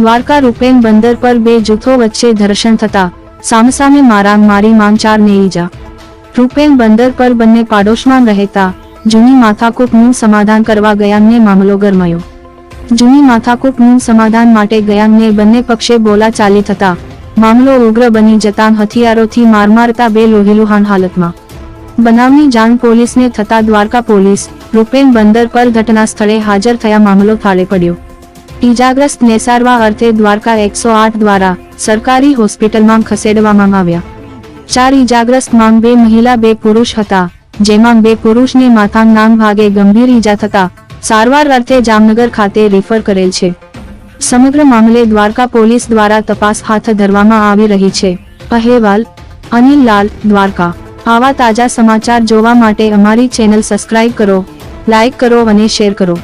દ્વારકા રૂપેન બંદર પર બે જૂથો વચ્ચે ધર્ષણ થતા સામસામે મારામારી માંગ ચારને ઈજા. રૂપેન બંદર પર બંને પાડોશમાં રહેતા જૂની માથાકૂટનું સમાધાન કરવા ગયાંગને મામલો ગરમાયો. જૂની માથાકૂટનું સમાધાન માટે ગયાંગને બંને પક્ષે બોલાચાલી થતા મામલો ઉગ્ર બની જતાં હથિયારોથી માર મારતા બે લોહીલુહાન હાલતમાં. બનાવની જાણ પોલીસને થતા દ્વારકા પોલીસ રૂપેન બંદર પર ઘટના સ્થળે હાજર થયા મામલો થાળે પડ્યો. ઈજાગ્રસ્ત ને સારવાર અર્થે દ્વારકા એકસો આઠ દ્વારા સરકારી હોસ્પિટલમાં ખસેડવામાં આવ્યા. ચાર ઈજાગ્રસ્ત માંગ બે મહિલા, બે પુરુષ હતા, જેમાં બે પુરુષને માથાના ભાગે ગંભીર ઈજા થતા સારવાર અર્થે જામનગર ખાતે રિફર કરેલ છે. સમગ્ર મામલે દ્વારકા પોલીસ દ્વારા તપાસ હાથ ધરવામાં આવી રહી છે. અહેવાલ, અનિલ લાલ, દ્વારકા. આવા તાજા સમાચાર જોવા માટે અમારી ચેનલ સબસ્ક્રાઇબ કરો લાઇક કરો અને શેર કરો.